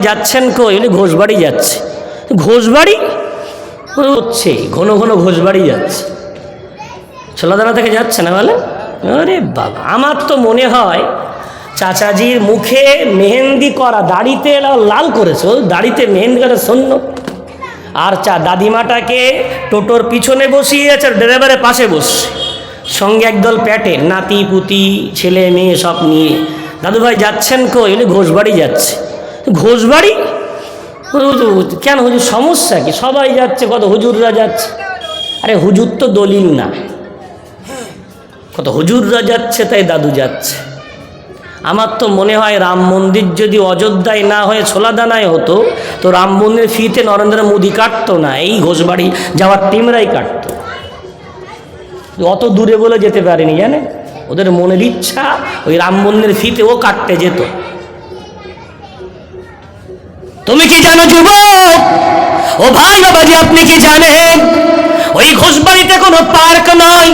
যাচ্ছেন কই? উনি ঘোষবাড়ি যাচ্ছে। ঘোষবাড়ি? হচ্ছে, ঘন ঘন ঘোষবাড়ি যাচ্ছে। ছোলাদানা থেকে যাচ্ছে না বলে? আরে বাবা, আমার তো মনে হয় চাচাজির মুখে মেহেন্দি করা দাড়িতে লাল- করেছে। দাড়িতে মেহেন্দি করা শূন্য আর চা দাদিমাটাকে টোটোর পিছনে বসিয়েছে আর ড্রাইভারের পাশে বসছে। সঙ্গে একদল প্যাটে, নাতি, পুতি, ছেলে, মেয়ে সব নিয়ে। দাদুভাই যাচ্ছেন কই? উনি ঘোষবাড়ি যাচ্ছে। ঘোষবাড়ি? হুজুর, কেন হুজুর সমস্যা কি? সবাই যাচ্ছে কত হুজুররা যাচ্ছে। আরে হুজুর তো দলিল না। কত হুজুররা যাচ্ছে তাই দাদু যাচ্ছে। আমার তো মনে হয় রাম মন্দির যদি অযোধ্যায় না হয়ে ছোলাদানায় হতো তো রাম মন্দির ফিতে নরেন্দ্র মোদী কাটতো না। এই ঘোষবাড়ি যাওয়ার টিমরাই কাটতো। অত দূরে বলে যেতে পারেনি জানে ওদের মনের ইচ্ছা ওই রাম মন্দির ফিতে ও কাটতে যেত। তুমি কি জানো, যুবক? ও ভাই বাবাজি, আপনি কি জানেন? ওই ঘোষবাড়িতে কোনো পার্ক নয়।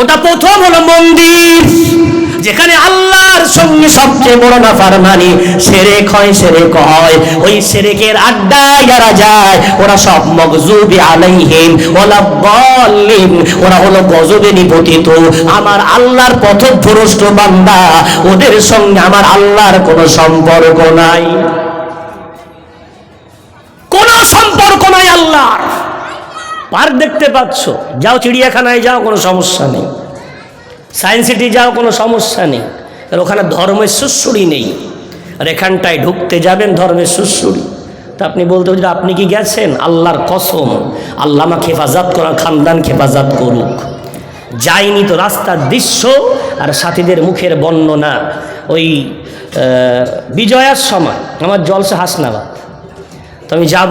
ওটা প্রথম হলো মন্দির, যেখানে আল্লাহর সঙ্গে সবচেয়ে বড় না ফারমানি সেরেক হয় সেরেক হয়। ওই সেরেকের আড্ডায় যারা যায়, ওরা সব মগজুবি আলাইহিম ওলা বলিম ওরা হলো গজবে নিপতিত। আমার আল্লাহর পথভ্রষ্ট বান্দা, ওদের সঙ্গে আমার আল্লাহর কোনো সম্পর্ক নাই। কোনো সম্পর্ক নাই আল্লাহর। পার্ক দেখতে পাচ্ছ। যাও চিড়িয়াখানায় যাও, কোনো সমস্যা নেই। সায়েন্স সিটি যাও, কোনো সমস্যা নেই। আর ওখানে ধর্মের সুশ্রুড়ি নেই। আর এখানটায় ঢুকতে যাবেন ধর্মের সুশ্রুড়ি। তা আপনি বলতে হুজুর আপনি কি গেছেন? আল্লাহর কসম। আল্লাহ আমাকে হেফাজত করার খানদান হেফাজত করুক। যাইনি তো রাস্তার দৃশ্য আর সাথীদের মুখের বর্ণনা। ওই বিজয়ার সময়, আমার জলসা হাসনাবাদ। তো আমি যাব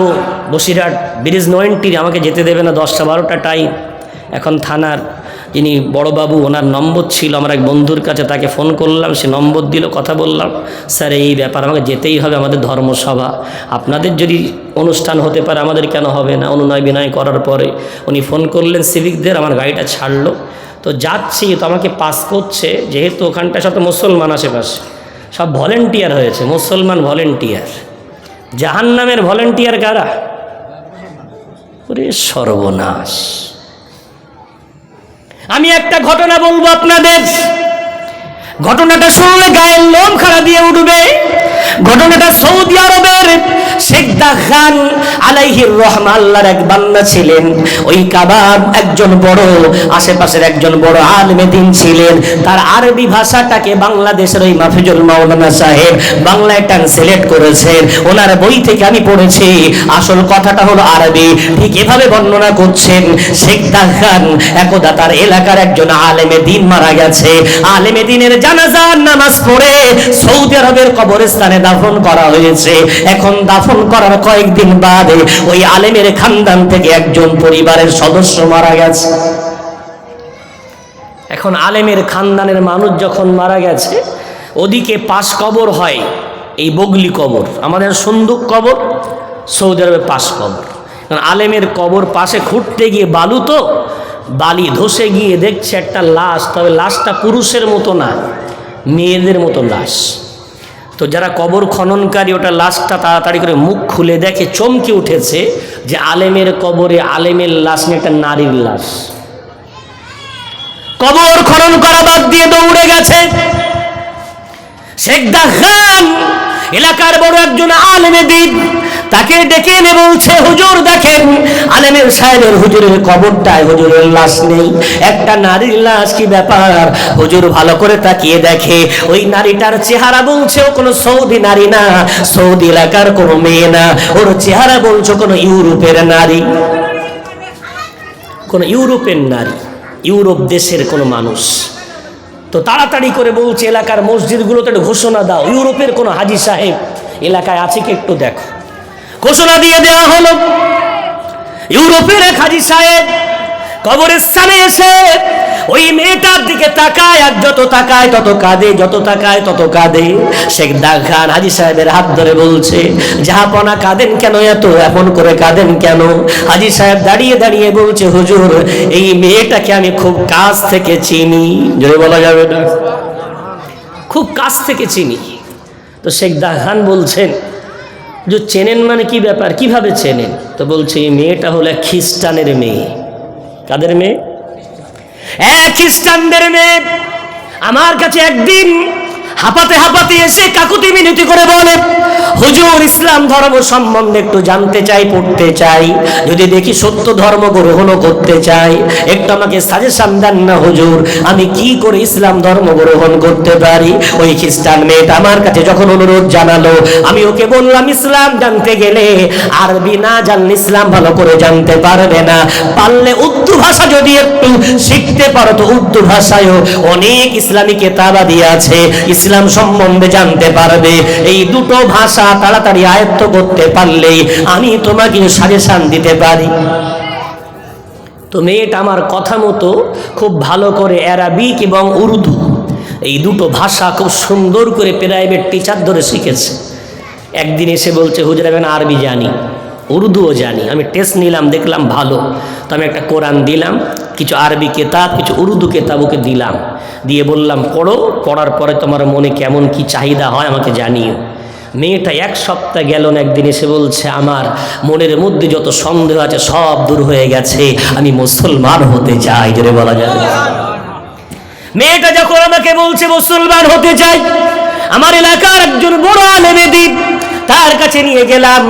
বসিরহাট, ব্রিজ নয়েন্টির, আমাকে যেতে দেবে না দশটা বারোটা টাইম এখন থানার যিনি বড়বাবু, ওনার নম্বর ছিল, আমার এক বন্ধুর কাছে তাকে ফোন করলাম, সে নম্বর দিল, কথা বললাম, স্যার, এই ব্যাপার আমাকে যেতেই হবে, আমাদের ধর্মসভা। আপনাদের যদি অনুষ্ঠান হতে পারে, আমাদের কেন হবে না? অনুনয় বিনয় করার পরে উনি ফোন করলেন, সিভিকদের আমার গাড়িটা ছাড়লো। তো যাচ্ছি, তো আমাকে পাস করছে, যেহেতু ওখানটায় সব মুসলমান আশেপাশে। সব ভলেন্টিয়ার হয়েছে, মুসলমান ভলেন্টিয়ার জাহান নামের ভলেন্টিয়ার কারা? ওরে সর্বনাশ। আমি একটা ঘটনা বলব আপনাদের। ঘটনাটা শুনলে গায়ের লোম খাড়া দিয়ে উঠবে। ঘটনাটা সৌদি আরবের শেখদা খান আলাইহির রহমা, আল্লাহর এক বান্দা ছিলেন। ওই কাবাব একজন বড়, আশেপাশের একজন বড় আলমে দিন ছিলেন। তার আরবি ভাষাটাকে বাংলাদেশের ওই মাফিজুল মাওলানা সাহেব বাংলায় ট্রান্সলেট করেছেন। ওনার বই থেকে আমি পড়েছি, আসল কথাটা হলো আরবি। ঠিক এভাবে বর্ণনা করছেন শেখদা খান। একদা তার এলাকার একজন আলেমে দিন মারা গেছে। আলেমে দিনের জানাজার নামাজ পড়ে সৌদি আরবের কবরস্থানে দাফন করা হয়েছে। এখন দাফন করার কয়েকদিন বাদে ওই আলেমের খানদান থেকে একজন পরিবারের সদস্য মারা গেছে। এখন আলেমের খানদানের মানুষ যখন মারা গেছে, ওদিকে পাশ কবর হয়, এই বগলি কবর। আমাদের সন্দুক কবর, সৌদি আরবে পাশ কবর। কারণ আলেমের কবর পাশে খুঁড়তে গিয়ে বালু তো, বালি ধসে গিয়ে দেখছে একটা লাশ, তবে লাশটা পুরুষের মতো না, মেয়েদের মতো লাশ। তো যারা কবর খননকারী, ওটা লাশটা তাড়াতাড়ি করে মুখ খুলে দেখে, চমকে উঠেছে যে আলেমের কবরে আলেমের লাশ নিয়ে একটা নারীর লাশ। কবর খনন করা বাদ দিয়ে দৌড়ে গেছে। শেখ দা খান এলাকার বড় একজন আলেমে দিন তাকে ডেকে এনে বলছে, হুজুর দেখেন আলেমের সাহেবের হুজুরের কবরটায় হুজুরের লাশ নেই। একটা নারীর লাশ কি ব্যাপার? হুজুর ভালো করে তাকিয়ে দেখে, ওই নারীটার চেহারা বলছে, ও কোনো সৌদি নারী না, সৌদি এলাকার কোনো মেয়ে না। ওর চেহারা বলছে, কোনো ইউরোপের নারী। কোনো ইউরোপের নারী, ইউরোপ দেশের কোনো মানুষ। তো তাড়াতাড়ি করে বলছে, এলাকার মসজিদগুলোতে ঘোষণা দাও। ইউরোপের কোনো হাজি সাহেব এলাকায় আছে কি একটু দেখো। ঘোষণা দিয়ে দেওয়া হলো। ইউরোপের এক হাজি সাহেব কবরের স্থানে এসে ওই মেয়েটার দিকে তাকায়, আর যত তাকায় তত কাঁদে, যত তাকায় তত কাঁদে। শেখ দাগ খান হাজি সাহেবের হাত ধরে বলছে, জাহাপনা কাঁদেন কেন এত? এমন করে কাঁদেন কেন? হাজি সাহেব দাঁড়িয়ে দাঁড়িয়ে বলছে, হুজুর, এই মেয়েটাকে আমি খুব কাছ থেকে চিনি। যদি বলা যাবে না? খুব কাছ থেকে চিনি। তো শেখ দা খান বলছেন যে চেনেন মানে কি ব্যাপার? কীভাবে চেনেন? তো বলছে, এই মেয়েটা হলো এক খ্রিস্টানের মেয়ে। কাদের মেয়ে? এক খ্রিস্টানদের মেয়ে। আমার কাছে একদিন হাঁপাতে হাঁপাতে এসে কাকুতি মিনতি করে বলে, হুজুর, ইসলাম ধর্ম সম্বন্ধে একটু জানতে চাই, পড়তে চাই। যদি দেখি সত্য ধর্ম গ্রহণও করতে চাই, একটু আমাকে সাজেশন দেন না, হুজুর, আমি কি করে ইসলাম ধর্ম গ্রহণ করতে পারি? ওই খ্রিস্টান মেয়েটা আমার কাছে যখন অনুরোধ জানালো, আমি ওকে বললাম, ইসলাম জানতে গেলে আরবি না জানলে ইসলাম ভালো করে জানতে পারবে না। পারলে উর্দু ভাষা যদি একটু শিখতে পারো, তো উর্দু ভাষায়ও অনেক ইসলামী কেতাবাদি আছে। ইসলাম সম্বন্ধে জানতে পারবে। এই দুটো ভাষা তাড়াতাড়ি আয়ত্ত করতে পারলেই আমি তোমাকে সাজেশান দিতে পারি। তো মেয়েটা আমার কথা মতো খুব ভালো করে অ্যারাবিক এবং উর্দু, এই দুটো ভাষা খুব সুন্দর করে প্রাইভেট টিচার ধরে শিখেছে। একদিন এসে বলছে, হুজুর আরবি জানি। উর্দুও জানি। আমি টেস্ট নিলাম, দেখলাম ভালো। তো আমি একটা কোরআন দিলাম, কিছু আরবি কেতাব, কিছু উর্দু কেতাব ওকে দিলাম। দিয়ে বললাম, পড়ো। পড়ার পরে তোমার মনে কেমন কি চাহিদা হয় আমাকে জানিও। মেয়েটা এক সপ্তাহ গেল না, একদিন এসে বলছে, আমার মনের মধ্যে যত সন্দেহ আছে সব দূর হয়ে গেছে। আমি মুসলমান হতে চাই। জোরে বলা যাবে। মেয়েটা যখন আমাকে বলছে, মুসলমান হতে চাই? আমার এলাকার একজন বড় আলেমে দ্বীপ তার কাছে নিয়ে গেলাম।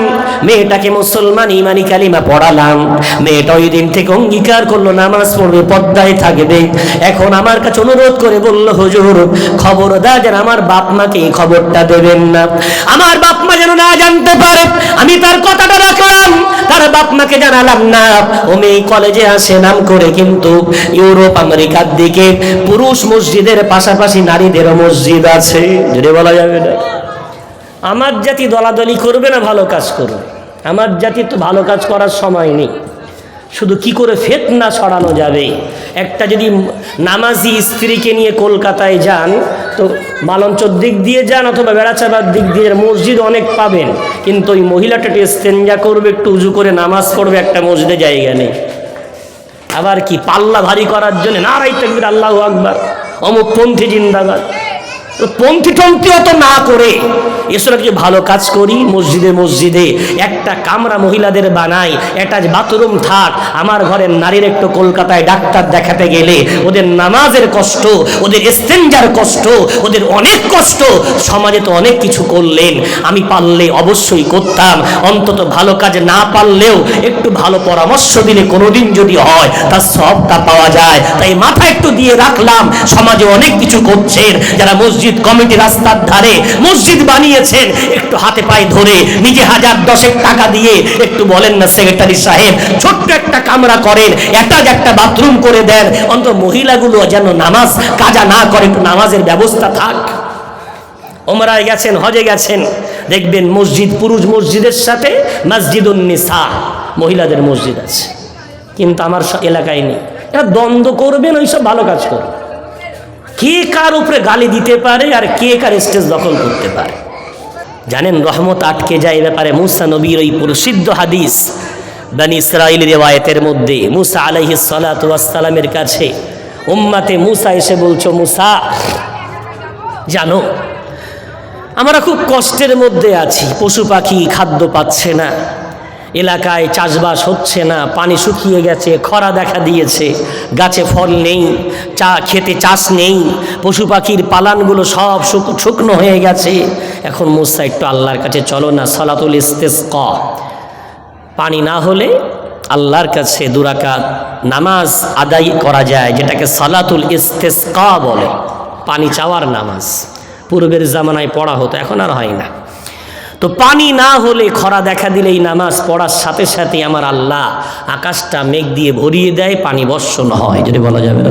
মেয়েটাকে মুসলমান ইমানি কালিমা পড়ালাম। মেয়েটা ওই দিন থেকে অঙ্গীকার করল, নামাজ পড়বে পদ্মায় থাকবে। এখন আমার কাছে অনুরোধ করে বলল, হুজুর খবরদার যেন আমার বাপ মাকে এই খবরটা দেবেন না। আমার বাপ মা যেন না জানতে পারে। আমি তার কথাটা রাখলাম, তার বাপ মাকে জানালাম না। ও মেয়ে কলেজে আসে, নাম করে কিন্তু ইউরোপ, আমেরিকার দিকে। পুরুষ মসজিদের পাশাপাশি নারীদেরও মসজিদ আছে। যদি বলা যাবে না? আমার জাতি দলাদলি করবে না ভালো কাজ করবে? আমার জাতি তো ভালো কাজ করার সময় নেই। শুধু কি করে ফেতনা ছড়ানো যাবে? একটা যদি নামাজি স্ত্রীকে নিয়ে কলকাতায় যান, তো মালঞ্চর দিক দিয়ে যান অথবা বেড়াচাবার দিক দিয়ে মসজিদ অনেক পাবেন। কিন্তু ওই মহিলাটা একটু স্তেঞ্জা করবে, একটু উজু করে নামাজ পড়বে, একটা মসজিদে জায়গা নেই। আবার কি, পাল্লা ভারী করার জন্য? নারাই তকবির, আল্লাহ আকবার। অমুক পন্থী জিন্দাবাদ। পন্থী টন্থী অত না করে। এসব কিছু ভালো কাজ করি? মসজিদে মসজিদে। একটা কামরা মহিলাদের বানাই অ্যাটাচ বাথরুম থাক। আমার ঘরের নারীর একটু কলকাতায় ডাক্তার দেখাতে গেলে ওদের নামাজের কষ্ট, ওদের স্টেঞ্জার কষ্ট, ওদের অনেক কষ্ট। সমাজে তো অনেক কিছু করলেন। আমি পারলে অবশ্যই করতাম। অন্তত ভালো কাজ না পারলেও একটু ভালো পরামর্শ দিলে কোনোদিন যদি হয়, তার সবটা পাওয়া যায়। তাই মাথা একটু দিয়ে রাখলাম। সমাজে অনেক কিছু করছেন। যারা মসজিদ কমিটি রাস্তার ধারে মসজিদ বানিয়েছেন। একটু হাতে পায়ে ধরে নিজে হাজার দশেক টাকা দিয়ে একটু বলেন না সেক্রেটারি সাহেব, ছোট্ট একটা কামরা করেন অ্যাটাচ একটা বাথরুম করে দেন। অন্তত মহিলাগুলো যেন নামাজ কাজা না করে, একটু নামাজের ব্যবস্থা থাক। ওমরায় গেছেন, হজে গেছেন। দেখবেন মসজিদ পুরুষ মসজিদের সাথে মসজিদুন নিসা, মহিলাদের মসজিদ আছে। কিন্তু আমার এলাকায় নেই। এরা দ্বন্দ্ব করবেন, ওইসব ভালো কাজ করবে কে কার উপরে গালি দিতে পারে আর কে কার স্টেজ দখল করতে পারে? জানেন রহমত আটকে যায় ব্যাপারে মুসা নবীর ওই প্রসিদ্ধ হাদিস। বানি ইসরাইল রেওয়ায়তের মধ্যে মুসা আলাইহি সালামের কাছে উম্মাতে মুসা এসে বলছো, মুসা, জানো, আমরা খুব কষ্টের মধ্যে আছি, পশু পাখি খাদ্য পাচ্ছে না। এলাকায় চাষবাস হচ্ছে না, পানি শুকিয়ে গেছে, খরা দেখা দিয়েছে, গাছে ফল নেই, চা খেতে চাষ নেই, পশু পাখির পালানগুলো সব শুক- শুকনো হয়ে গেছে। এখন মুসা একটু আল্লাহর কাছে চলো না, সলাতুল ইস্তেস ক পানি না হলে আল্লাহর কাছে দুরাকাত নামাজ আদায় করা যায়, যেটাকে সালাতুল ইস্তেসকা বলে। পানি চাওয়ার নামাজ। পূর্বের জামানায় পড়া হতো, এখন আর হয় না। তো পানি না হলে খরা দেখা দিলে এই নামাজ পড়ার সাথে সাথে আমার আল্লাহ আকাশটা মেঘ দিয়ে ভরিয়ে দেয়, পানি বর্ষণ হয়। যদি বলা যাবে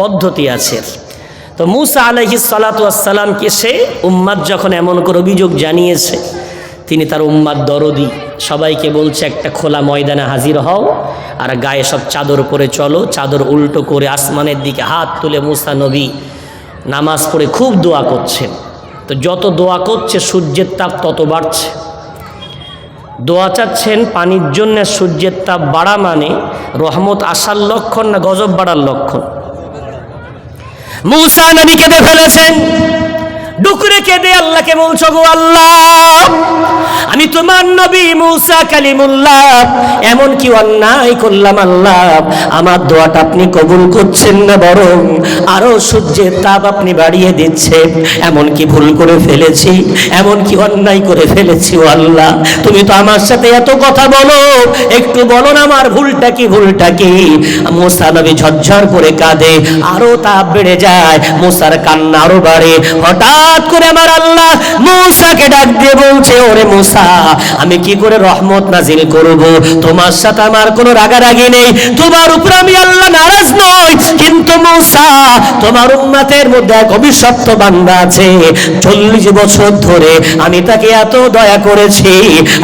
পদ্ধতি আছে। তো মুসা আলহি সালাতামকে সে উম্মাদ যখন এমন করে অভিযোগ জানিয়েছে, তিনি তার উম্মাদ দরদি, সবাইকে বলছে, একটা খোলা ময়দানে হাজির হও আর গায়ে সব চাদর পরে চলো। চাদর উল্টো করে আসমানের দিকে হাত তুলে মুসা নবী নামাজ পড়ে খুব দোয়া করছেন। তো যত দোয়া করছে, সূর্যের তাপ তত বাড়ছে। দোয়া চাচ্ছেন, পানির জন্য সূর্যের তাপ বাড়া মানে রহমত আসার লক্ষণ না গজব বাড়ার লক্ষণ? মুসা নবীকে ফেলেছেন ডুকরে কেঁদে আল্লাহকে বলছো গো আল্লাহ, আমি তোমার নবী মুসা কালিমুল্লাহ এমন কি অন্যায় করলাম আল্লাহ, আমার দোয়াটা আপনি কবুল করছেন না বরং আরও সূর্যের তাপ আপনি বাড়িয়ে দিচ্ছেন এমন কি ভুল করে ফেলেছি এমন কি অন্যায় করে ফেলেছি ও আল্লাহ। তুমি তো আমার সাথে এত কথা বলো, একটু বলো না আমার ভুলটা কি ভুলটা কি? মোসা নবী ঝরঝর করে কাঁদে, আরও তাপ বেড়ে যায়, মোসার কান্না আরও বাড়ে হঠাৎ করে আমার আল্লাহ মোসাকে ডাক দিয়ে বলছে, ওরে মোসা, আমি কি করে রহমত নাজিল করব? তোমার সাথে আমার কোনো রাগারাগি নেই। তোমার উপর আমি আল্লাহ নারাজ নই। কিন্তু মোসা, তোমার উম্মাতের মধ্যে এক অভিশপ্ত বান্দা আছে। চল্লিশ বছর ধরে আমি তাকে এত দয়া করেছি,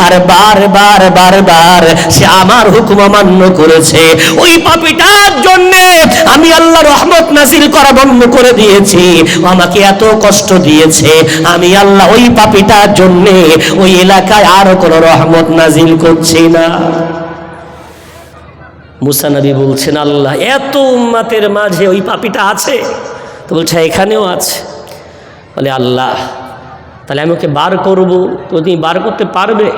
আর বারবার বারবার সে আমার হুকুম অমান্য করেছে। ওই পাপিটার জন্য আমি আল্লাহ রহমত নাজিল করা বন্ধ করে দিয়েছি। আমাকে এত কষ্ট দিয়েছে। আমি আল্লাহ ওই পাপিটার জন্য ওই এলাকায় আর কোনো রহমত নাজিল করছি না। মুসা নবী বলছেন, আল্লাহ, এত উম্মাতের মাঝে ওই পাপিটা আছে? তো বলছে, এখানেও আছে। বলে, আল্লাহ, তাহলে আমি ওকে বার করব। তো তুমি বার করতে পারবে?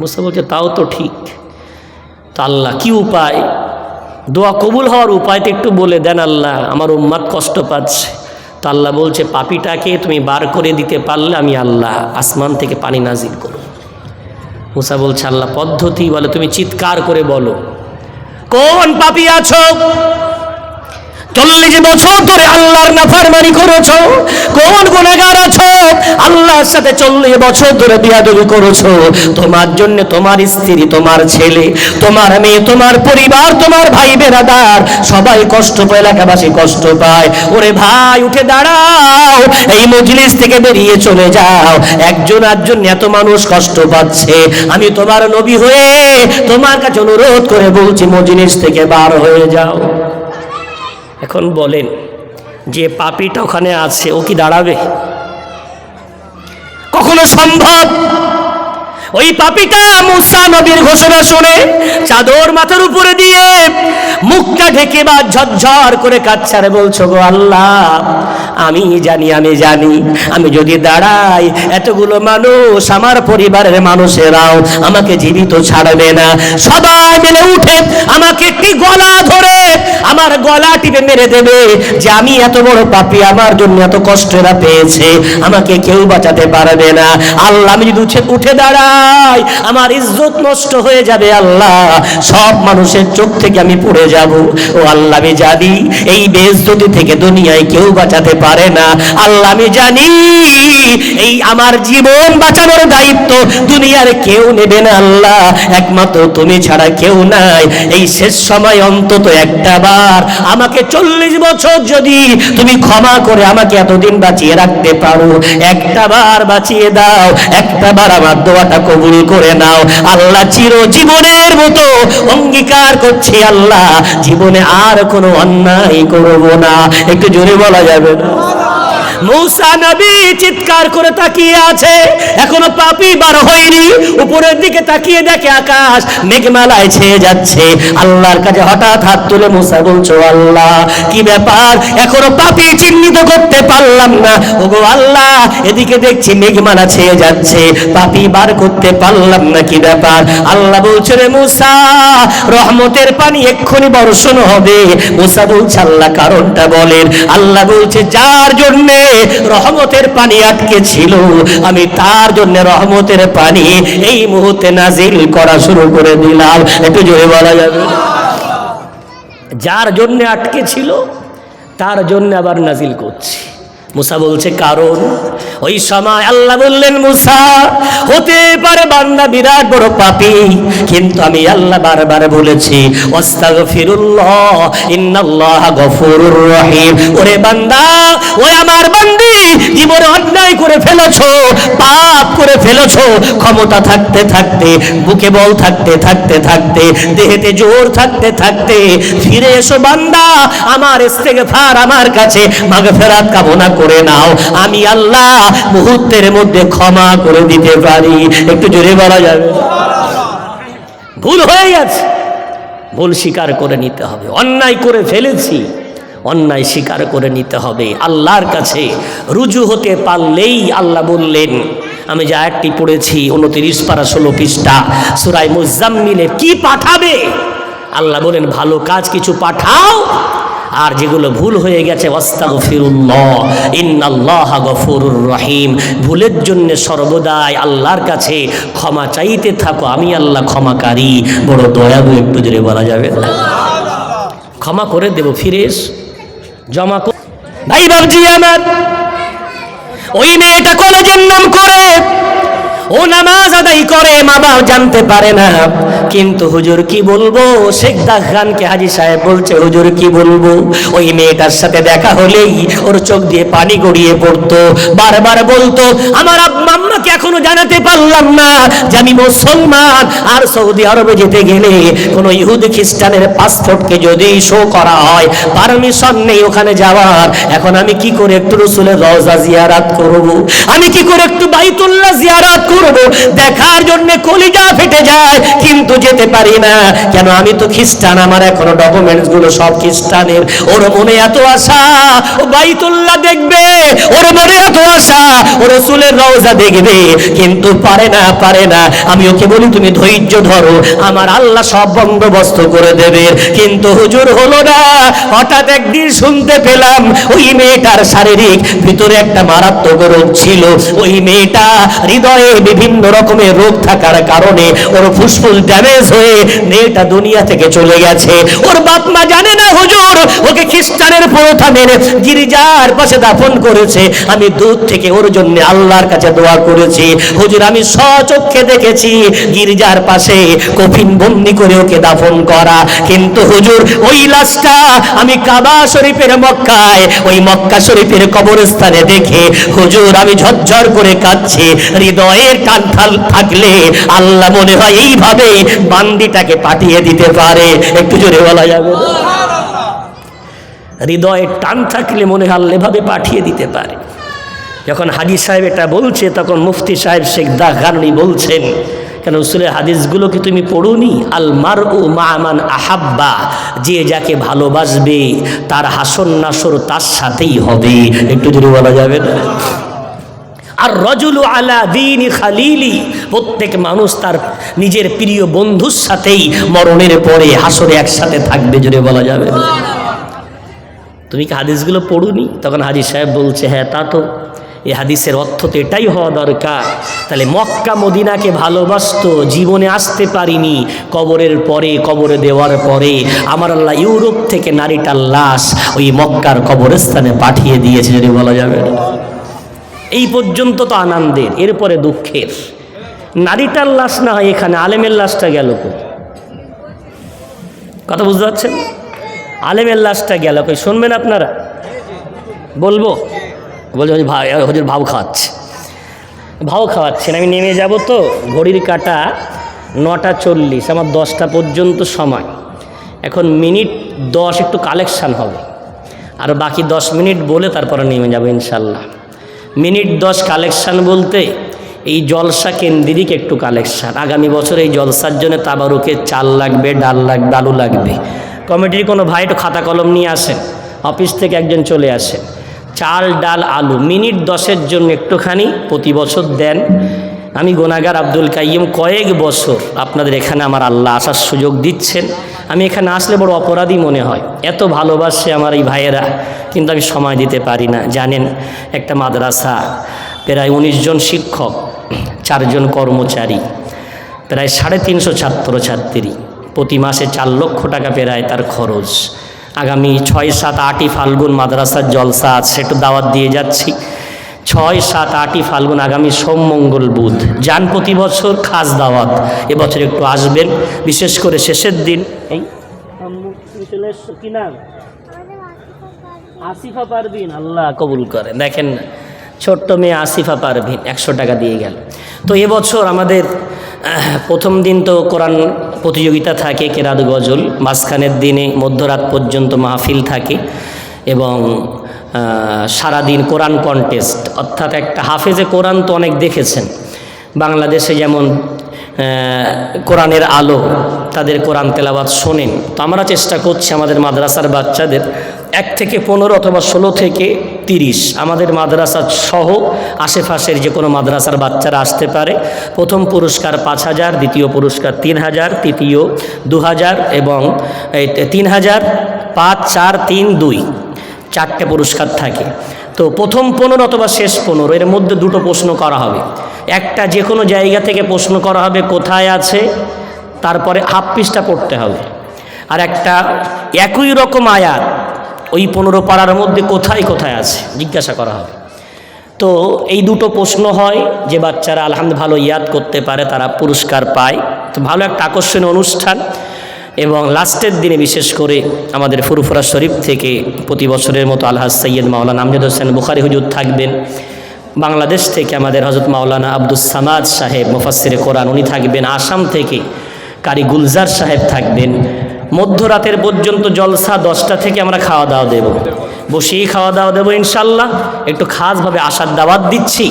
মুসা বলছে, তাও তো ঠিক। তো আল্লাহ, কি উপায়? দোয়া কবুল হওয়ার উপায়টা একটু বলে দেন আল্লাহ, আমার উম্মাদ কষ্ট পাচ্ছে। তো আল্লাহ বলছে, পাপিটাকে তুমি বার করে দিতে পারলে আমি আল্লাহ আসমান থেকে পানি নাজিল করব। মুসা বলছে, আল্লাহ পদ্ধতি বলে, তুমি চিৎকার করে বলো কোন পাপি আছো? চল্লিশ বছর ধরে আল্লাহর নাফারমানি করেছ, কোন গুণাগার আছো? আল্লাহর সাথে চল্লিশ বছর ধরে বিয়াদবি করেছ। তোমার জন্য তোমার স্ত্রী, তোমার ছেলে, তোমার মেয়ে, তোমার পরিবার, তোমার ভাই বেরাদার, সবাই কষ্ট পায়, এলাকাবাসী কষ্ট পায়। ওরে ভাই, উঠে দাঁড়াও, এই মজলিস থেকে বেরিয়ে চলে যাও। একজন একজন এত মানুষ কষ্ট পাচ্ছে। আমি তোমার নবী হয়ে তোমার কাছে অনুরোধ করে বলছি, মজলিস থেকে বার হয়ে যাও। এখন বলেন যে পাপিটা ওখানে আছে ও কি দাঁড়াবে? কখনো সম্ভব ওই পাপিটা মুসা নবীর ঘোষণা শুনে চাদর মাথার উপরে দিয়ে মুখটা ঢেকে বা ঝরঝর করে কাচ্ছারে বলছো গো আল্লাহ, আমি জানি আমি জানি, আমি যদি দাঁড়াই এতগুলো মানুষ, আমার পরিবারের মানুষেরাও আমাকে জীবিত ছাড়বে না। সবাই মিলে উঠে আমাকে একটি গলা ধরে আমার গলা টিপে মেরে দেবে যে আমি এত বড় পাপি, আমার জন্য এত কষ্ট এরা পেয়েছে, আমাকে কেউ বাঁচাতে পারবে না। আল্লাহ, আমি যদি উঠে উঠে দাঁড়াই আমার ইজ্জত নষ্ট হয়ে যাবে আল্লাহ। সব মানুষের চোখ থেকে আমি পড়ে যাব। ও আল্লাহ, আমি জানি এই বেজতি থেকে দুনিয়ায় কেউ বাঁচাতে পারে না। আল্লাহ, আমি জানি এই আমার জীবন বাঁচানোর দায়িত্ব দুনিয়ার কেউ নেবে না আল্লাহ। একমাত্র তুমি ছাড়া কেউ নাই। এই শেষ সময় অন্তত একটা বার। আমাকে চল্লিশ বছর যদি তুমি ক্ষমা করে আমাকে এতদিন বাঁচিয়ে রাখতে পারো, একটা বার বাঁচিয়ে দাও, একটা বার আমার দোয়াটা কবুল করে নাও। আল্লাহ চির জীবনের মতো অঙ্গীকার করছি আল্লাহ। জীবনে আর কোনো অন্যায় করব না। একটু জোরে বলা যাবে না? মৌসা নবী চিৎকার করে তাকিয়ে আছে। এখনও পাপি বার হয়নি। উপরের দিকে তাকিয়ে দেখে আকাশ মেঘমালায় ছেয়ে যাচ্ছে। আল্লাহর কাছে হঠাৎ হাত তুলে মুসা বলছো, আল্লাহ, কি ব্যাপার? এখনও পাপি চিহ্নিত করতে পারলাম না। ওগো আল্লাহ, এদিকে দেখছি মেঘমালা ছেয়ে যাচ্ছে। পাপি বার করতে পারলাম না, কি ব্যাপার? আল্লাহ বলছে, রে মুসা, রহমতের পানি এক্ষুনি বর্ষণ হবে। মুসা বলছে, আল্লাহ কারণটা বলেন। আল্লাহ বলছে, যার জন্যে রহমতের পানি আটকে ছিল। আমি তার জন্য রহমতের পানি এই মুহূর্তে নাজিল করা শুরু করে দিলাম। একটু জোরে বলা যাবে? যার জন্য আটকে ছিল, তার জন্য আবার নাজিল করছি। মুসা বলছে, কারণ ওই সময় আল্লাহ বললেন, মুসা, হতে পারে বান্দা বিরাট বড় পাপি, কিন্তু আমি আল্লাহ বারবার বলেছি ওস্তাগফিরুল্লাহ ইন্নাল্লাহ গফুরুর রহিম। ওরে বান্দা ওই আমার বান্দি জীবনে অন্যায় করে ফেলেছো, পাপ করে ফেলেছো, ক্ষমতা থাকতে থাকতে, বুকে বল থাকতে থাকতে থাকতে, দেহেতে জোর থাকতে থাকতে, ফিরে এসো বান্দা, আমার ইস্তেগফার আমার কাছে, মাগফিরাত কামনা করে নাও। আমি আল্লাহ মুহূর্তের মধ্যে ক্ষমা করে দিতে পারি। একটু জোরে বলা যাবে? ভুল হয়ে গেছে। ভুল স্বীকার করে নিতে হবে। অন্যায় করে ফেলেছি। অন্যায় স্বীকার করে নিতে হবে। আল্লাহর কাছে রুজু হতে পারলেই আল্লাহ বললেন, আমি যে আয়াতটি পড়েছি উনতিরিশ পারা ষোলো পৃষ্ঠা সুরাই মুজাম্মিলে কি পাঠাবে? আল্লাহ বলেন, ভালো কাজ কিছু পাঠাও, আর যেগুলো ভুল হয়ে গেছে রহিম। ভুলের জন্য সর্বদাই আল্লাহর কাছে ক্ষমা চাইতে থাকো, আমি আল্লাহ ক্ষমাকারী। বড় দয়ালু একটু জোরে বলা যাবে ক্ষমা করে দেব, ফিরে এস। জমা ভাই বাবজি আমার, ওই মেয়েটা কলেজের নাম করে, ও নামাজ আদায় করে, মা বাপ জানতে পারে না। কিন্তু হুজুর কি বলব? শেখ খানকে হাজি সাহেব বলছে, হুজুর কি বলব? ওই মেয়েটার সাথে দেখা হলেই ওর চোখ দিয়ে পানি গড়িয়ে পড়তো। বারবার বলতো, আমার আব্বা আম্মাকে এখনও জানাতে পারলাম না যে আমি মুসলমান। আর সৌদি আরবে যেতে গেলে কোনো ইহুদি খ্রিস্টানের পাসপোর্টকে যদি শো করা হয় পারমিশন নেই ওখানে যাওয়ার। এখন আমি কি করে একটু রসুলের রওজা জিয়ারাত করব? আমি কি করে একটু বাইতুল্লাহ জিয়ারাত করব? দেখার জন্য কলিজা ফেটে যায়, কিন্তু যেতে পারি না। কেন আমি তো খ্রিস্টান, আমার এখনও ডকুমেন্টসগুলো সব খ্রিস্টানের। ওর মনে এত আশা? ও বাইতুল্লাহ দেখবে, ওর মনে এত আশা? ও রসুলের রওজা দেখবে কিন্তু পারে না পারে না। আমি ওকে বলি, তুমি ধৈর্য ধরো। আমার আল্লাহ সব বন্দোবস্ত করে দেবে। কিন্তু হুজুর হলো না। হঠাৎ একদিন শুনতে পেলাম, ওই মেয়েটার শারীরিক ভিতরে একটা মারাত্মক রোগ ছিল। ওই মেয়েটা হৃদয়ে বিভিন্ন রকমের রোগ থাকার কারণে ওর ফুসফুস ড্যামেজ হয়ে মেয়েটা দুনিয়া থেকে চলে গেছে। ওর বাপ মা জানে না হুজুর, ওকে খ্রিস্টানের প্রথা মেনে গির্জার পাশে দাফন করেছে। আমি দূর থেকে ওর জন্য আল্লাহর কাছে দোয়া করেছি হুজুর আমি সচক্ষে দেখেছি গির্জার পাশে কফিন বন্দি করে ওকে দাফন করা। কিন্তু হুজুর ওই লাশটা আমি কাবা শরীফের মক্কায় ওই মক্কা শরীফের কবরস্থানে দেখে হুজুর আমি ঝরঝর করে কাঁদছি। হৃদয়ের টান থাল- থাকলে আল্লাহ মনে হয় এইভাবে বান্দিটাকে পাঠিয়ে দিতে পারে। একটু জোরে বলা যাবে না? হৃদয়ে টান থাকলে মনে হয় আল্লাহ এভাবে পাঠিয়ে দিতে পারে। যখন হাজি সাহেব এটা বলছে, তখন মুফতি সাহেব শেখ দা গাননি বলছেন, কেন রসুলের হাদিসগুলোকে তুমি পড়ুনি? আল মার ও মামান আহাব্বা, যে যাকে ভালোবাসবে, তার হাসন নাসর তার সাথেই হবে। একটু যদি বলা যাবে না? আর রজুল আলা দিন খালিলি, প্রত্যেক মানুষ তার নিজের প্রিয় বন্ধুর সাথেই মরণের পরে হাসরে একসাথে থাকবে। জোরে বলা যাবে তুমি কি হাদিসগুলো পড়ুনি? তখন হাজি সাহেব বলছে হ্যাঁ তা তো। এই হাদিসের অর্থ তো এটাই হওয়া দরকার। তাহলে মক্কা, মদিনাকে ভালোবাসতো, জীবনে আসতে পারিনি, কবরের পরে, কবরে দেওয়ার পরে। আমার আল্লাহ ইউরোপ থেকে নারীটার লাশ ওই মক্কার কবরস্থানে পাঠিয়ে দিয়েছে, যদি বলা যাবে। এই পর্যন্ত তো আনন্দের, এরপরে দুঃখের। নারীটার লাশ না হয়, এখানে আলেমের লাশটা গেল কথা বুঝতে পারছেন? আলেমের লাশটা গেল কই? শুনবেন আপনারা? বলব? বলছে হজুর ভাও খাওয়াচ্ছে। ভাও খাওয়াচ্ছেন। আমি নেমে যাব তো, ঘড়ির কাটা নটা চল্লিশ, আমার দশটা পর্যন্ত সময়। এখন মিনিট দশ একটু কালেকশান হবে। আর বাকি দশ মিনিট বলে তারপরে নেমে যাব ইনশাল্লাহ। মিনিট দশ কালেকশান বলতে এই জলসা কেন্দ্রিক একটু কালেকশান। আগামী বছর এই জলসার জন্য তাবারুকে চাল লাগবে, ডাল লাগবে, আলু লাগবে। কমিটির কোনো ভাই একটু খাতা কলম নিয়ে আসেন। অফিস থেকে একজন চলে আসেন। চাল, ডাল, আলু মিনিট দশের জন্য একটুখানি প্রতি বছর দেন। আমি গোনাগার আব্দুল কাইম কয়েক বছর আপনাদের এখানে আমার আল্লাহ আসার সুযোগ দিচ্ছেন। আমি এখানে আসলে বড় অপরাধী মনে হয়। এত ভালোবাসে আমার এই ভাইয়েরা, কিন্তু আমি সময় দিতে পারি না। জানেন, একটা মাদ্রাসা, প্রায় উনিশ জন শিক্ষক চারজন কর্মচারী, প্রায় সাড়ে তিনশো ছাত্রছাত্রী। প্রতি মাসে চার লক্ষ টাকা প্রায় তার খরচ। আগামী ছয় সাত আটই ফাল্গুন মাদ্রাসার জলসা আছে একটু দাওয়াত দিয়ে যাচ্ছি। ছয় সাত আটই ফাল্গুন আগামী সোম মঙ্গল বুধ। যান প্রতি বছর খাস দাওয়াত। এবছর একটু আসবেন। বিশেষ করে শেষের দিন। এই। আসিফা পারবিন আল্লাহ কবুল করে। দেখেন ছোট্ট মেয়ে আসিফা পারভিন একশো টাকা দিয়ে গেল। তো এবছর আমাদের প্রথম দিন তো কোরআন প্রতিযোগিতা থাকে, কেরাত গজল, মাঝখানের দিনে মধ্যরাত পর্যন্ত মাহফিল থাকে এবং সারাদিন কোরআন কন্টেস্ট অর্থাৎ একটা হাফেজে কোরআন তো অনেক দেখেছেন। বাংলাদেশে যেমন কোরআনের আলো, তাদের কোরআন তেলাবাদ শোনেন। তো আমরা চেষ্টা করছি আমাদের মাদ্রাসার বাচ্চাদের এক থেকে পনেরো অথবা ষোলো থেকে তিরিশ। আমাদের মাদ্রাসা সহ আশেপাশের যে কোনো মাদ্রাসার বাচ্চারা আসতে পারে। প্রথম পুরস্কার পাঁচ হাজার, দ্বিতীয় পুরস্কার তিন হাজার, তৃতীয় দু হাজার এবং তিন হাজার পাঁচ, চার, তিন, দুই চারটে পুরস্কার থাকে। তো প্রথম পনেরো অথবা শেষ পনেরো, এর মধ্যে দুটো প্রশ্ন করা হবে। একটা যে কোনো জায়গা থেকে প্রশ্ন করা হবে কোথায় আছে, তারপরে হাফ পিসটা পড়তে হবে। আর একটা একই রকম আয়াত ওই পনেরো পাড়ার মধ্যে কোথায় কোথায় আছে? জিজ্ঞাসা করা হবে। তো এই দুটো প্রশ্ন হয়, যে বাচ্চারা আলহামদ ভালো ইয়াদ করতে পারে, তারা পুরস্কার পায়। তো ভালো একটা আকর্ষণীয় অনুষ্ঠান এবং লাস্টের দিনে বিশেষ করে আমাদের ফুরফুরা শরীফ থেকে প্রতি বছরের মতো আলহাজ সৈয়দ মাওলানা আমজাদ হোসেন বুখারি হুজুর থাকবেন। বাংলাদেশ থেকে আমাদের হজরত মাওলানা আব্দুস সামাদ সাহেব মুফাসিরে কোরআন, উনি থাকবেন। আসাম থেকে কারি গুলজার সাহেব থাকবেন। মধ্যরাতের পর্যন্ত জলসা দশটা থেকে আমরা খাওয়া দাওয়া দেব। বসেই খাওয়া দাওয়া দেবো ইনশাল্লাহ। একটু খাসভাবে আসার দাওয়াত দিচ্ছি।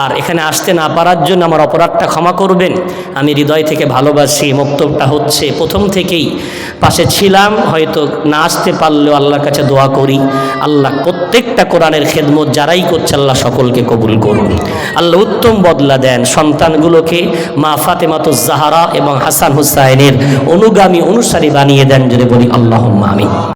আর এখানে আসতে না পারার জন্য আমার অপরাধটা ক্ষমা করবেন। আমি হৃদয় থেকে ভালোবাসি মক্তবটা হচ্ছে। প্রথম থেকেই পাশে ছিলাম, হয়তো না আসতে পারলেও আল্লাহর কাছে দোয়া করি। আল্লাহ প্রত্যেকটা কোরআনের খেদমত যারাই করছে, আল্লাহ সকলকে কবুল করুন। আল্লাহ উত্তম বদলা দেন সন্তানগুলোকে। মা ফাতেমাতো জাহারা এবং হাসান হুসাইনের অনুগামী অনুসারী বানিয়ে দেন যদি বলি আল্লাহ আমি